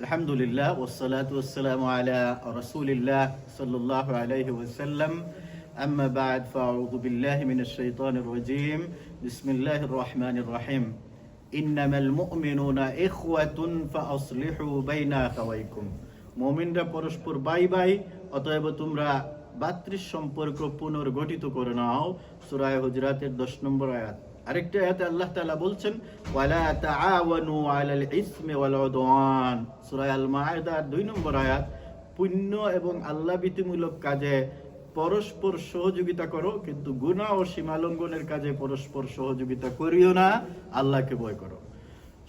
الحمد لله والصلاة والسلام على رسول الله صلى الله عليه وسلم أما بعد فأعوذ بالله من الشيطان الرجيم بسم الله الرحمن الرحيم إنما المؤمنون إخوة فأصلحوا بين أخويكم মুমিনরা পরস্পর bye bye অতএব তোমরা বাত্রিশ সম্পর্ক পুনর্গঠিত করে নাও সূরা হুজরাতের 10 নম্বর আয়াত আরেকটা আয়াতে আল্লাহ তাআলা বলছেন ওয়ালা তাআওয়ানু আলাল ইসমি ওয়াল উদওয়ান সূরা আল মাইদার 2 নম্বর আয়াত পুণ্য এবং আল্লাহ ভীতিমূলক কাজে পরস্পর সহযোগিতা করো কিন্তু গুনাহ ও সীমালঙ্ঘনের কাজে পরস্পর সহযোগিতা করিও না আল্লাহকে ভয় করো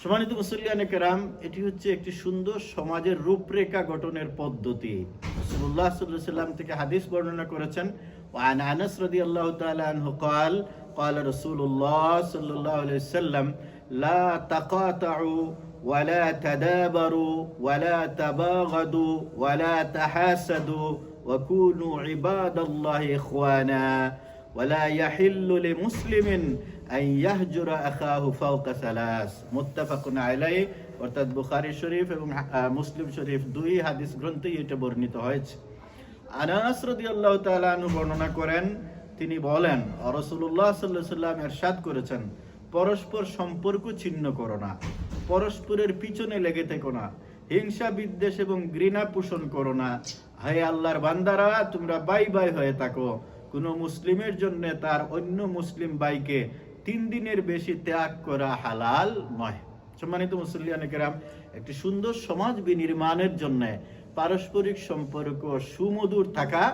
সম্মানিত মুসল্লিয়ানে কেরাম এটি হচ্ছে একটি সুন্দর সমাজের রূপরেখা গঠনের পদ্ধতি রাসূলুল্লাহ সাল্লাল্লাহু আলাইহি সাল্লাম থেকে হাদিস বর্ণনা করেছেন وعن انس رضي الله تعالى عنه قال قال رسول الله صلى الله عليه وسلم لا تقاطعوا ولا تدابروا ولا تباغضوا ولا تحاسدوا وكونوا عباد الله اخوانا ولا يحل لمسلم أن يهجر أخاه فوق ثلاث متفق عليه অর্থাৎ বুখারী শরীফ এবং আহ, মুসলিম শরীফ দুই হাদিস গ্রন্থেই এটা বর্ণিত হয়েছে আনাস রাদিয়াল্লাহু তাআলা আনহু বর্ণনা করেন তিনি বলেন, রাসূলুল্লাহ সাল্লাল্লাহু আলাইহি সাল্লাম ইরশাদ করেছেন, পরস্পর সম্পর্ক ছিন্ন করো না, পরস্পরের পিছনে লেগে থেকো না, হিংসা, বিদ্বেষ এবং ঘৃণা পোষণ করো না। হে আল্লাহর বান্দারা, তোমরা বাই বাই হয়ে থাকো। কোন মুসলিমের জন্য তার অন্য মুসলিম বাইকে তিন দিনের বেশি ত্যাগ করা হালাল নয়। সম্মানিত মুসলিয়ান কেরাম, একটি সুন্দর সমাজ বিনির্মাণের জন্য পারস্পরিক সম্পর্ক সুমধুর থাকা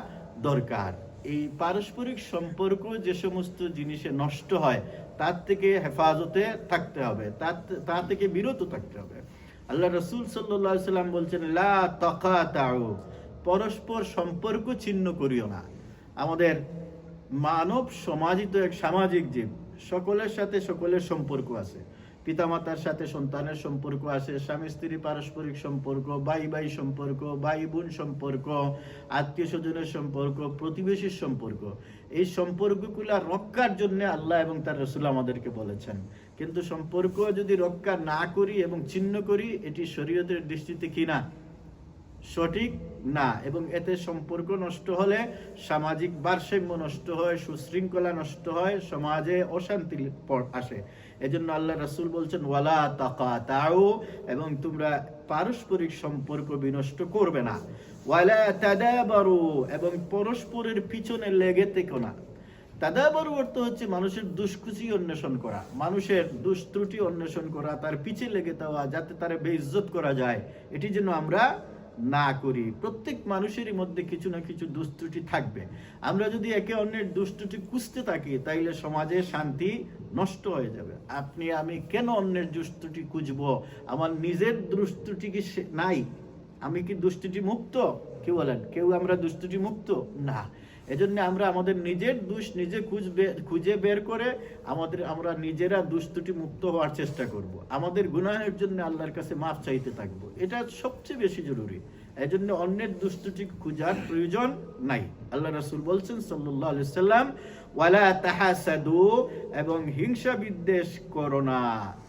দরকার। এই পারস্পরিক সম্পর্ক যে সমস্ত জিনিসে নষ্ট হয়, তার থেকে হেফাজতে থাকতে হবে, তার তা থেকে বিরত থাকতে হবে। আল্লাহ রসুল সাল্লাহ সাল্লাম বলছেন, লা পরস্পর সম্পর্ক ছিন্ন করিও না। আমাদের মানব সমাজিত এক সামাজিক জীব, সকলের সাথে সকলের সম্পর্ক আছে। পিতামাতার সাথে সন্তানের সম্পর্ক আছে, স্বামী স্ত্রী পারস্পরিক সম্পর্ক বাই বাই সম্পর্ক, ভাই বোন সম্পর্ক, আত্মীয় স্বজনের সম্পর্ক, প্রতিবেশীর সম্পর্ক। এই সম্পর্কগুলা রক্ষার জন্য আল্লাহ এবং তার রসুল আমাদেরকে বলেছেন। কিন্তু সম্পর্ক যদি রক্ষা না করি এবং ছিন্ন করি, এটি শরীয়তের দৃষ্টিতে কি না সঠিক না এবং এতে সম্পর্ক নষ্ট হলে সামাজিক ভারসাম্য নষ্ট হয়, সুশৃঙ্খলা নষ্ট হয়, সমাজে অশান্তি আসে। এজন্য আল্লাহ রাসূল বলছেন, ওয়ালা তাকা তাও এবং তোমরা পারস্পরিক সম্পর্ক বিনষ্ট করবে না। ওয়ালা তাদাবারু এবং পরস্পরের পিছনে লেগে থেকো না। তাদাবারু অর্থ হচ্ছে মানুষের দুষ্কুচি অন্বেষণ করা, মানুষের দুষ্ত্রুটি অন্বেষণ করা, তার পিছে লেগে দেওয়া, যাতে তার বেইজ্জত করা যায়। এটি যেন আমরা না করি, প্রত্যেক মানুষেরই মধ্যে কিছু না কিছু দুষ্টুটি থাকবে। আমরা যদি একে অন্যের দুষ্টুটি কুঁচতে থাকি, তাইলে সমাজে শান্তি নষ্ট হয়ে যাবে। আপনি, আমি কেন অন্যের দুষ্টুটি খুঁজব? আমার নিজের দুষ্টুটি কি নাই? আমি কি দুষ্টুটি মুক্ত? কেউ বলেন? কেউ আমরা দুষ্টুটি মুক্ত? না। এজন্য আমরা আমাদের নিজের দোষ নিজে খুঁজবে খুঁজে বের করে আমাদের আমরা নিজেরা দুষ্টুটি মুক্ত হওয়ার চেষ্টা করব। আমাদের গুনাহের জন্য আল্লাহর কাছে মাফ চাইতে থাকব। এটা সবচেয়ে বেশি জরুরি। এজন্য অন্যের দুষ্টুটি খুঁজার প্রয়োজন নাই। আল্লাহ রাসূল বলছেন সাল্লাল্লাহু আলাইহি সাল্লাম ওয়ালা তাহাসাদু এবং হিংসা বিদ্বেষ করো না।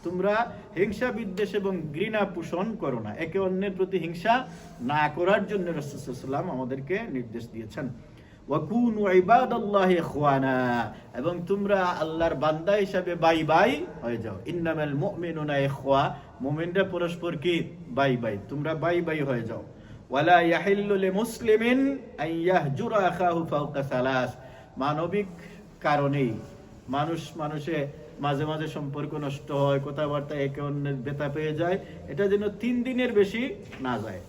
তোমরা হিংসা বিদ্বেষ এবং ঘৃণা পোষণ করো না। একে অন্যের প্রতি হিংসা না করার জন্য রাসূল সাল্লাম আমাদেরকে নির্দেশ দিয়েছেন। ওয়াকুনু ইবাদাল্লাহি ইখওয়ানা এবং তোমরা আল্লাহর বান্দা হিসাবে বাই বাই হয়ে যাও। ইন্নামাল মুমিনুনা ইখওয়া মুমিনরা পরস্পর কি? বাই বাই। তোমরা বাই বাই হয়ে যাও। ওয়ালা ইয়াহিল্লু লিমুসলিমিন আন ইয়াহজুরা আখাহু ফাওকা সালাস মানবিক কারণেই। মানুষ মানুষে মাঝে মাঝে সম্পর্ক নষ্ট হয়, কথাবার্তা একে অন্যের বেতা পেয়ে যায়, এটা যেন তিন দিনের বেশি না যায়।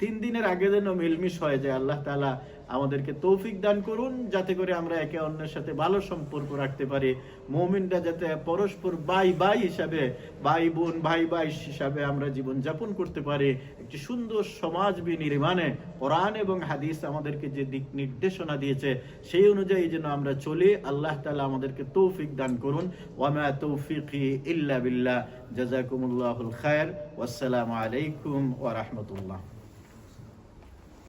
তিন দিনের আগে যেন মিলমিশ হয়ে যায়, আল্লাহ তাআলা আমাদেরকে তৌফিক দান করুন, যাতে করে আমরা একে অন্যের সাথে ভালো সম্পর্ক রাখতে পারি। মমিনরা যাতে পরস্পর ভাই ভাই হিসাবে, ভাই বোন ভাই ভাই হিসাবে আমরা জীবন যাপন করতে পারি। একটি সুন্দর সমাজ বিনির্মাণে কোরআন এবং হাদিস আমাদেরকে যে দিক নির্দেশনা দিয়েছে, সেই অনুযায়ী যেন আমরা চলি। আল্লাহ তালা আমাদেরকে তৌফিক দান করুন। ওয়ামা তৌফিকি ইল্লা বিল্লাহ। জাযাকুমুল্লাহুল খায়ের। ওয়াসসালামু আলাইকুম ওয়া রাহমাতুল্লাহ।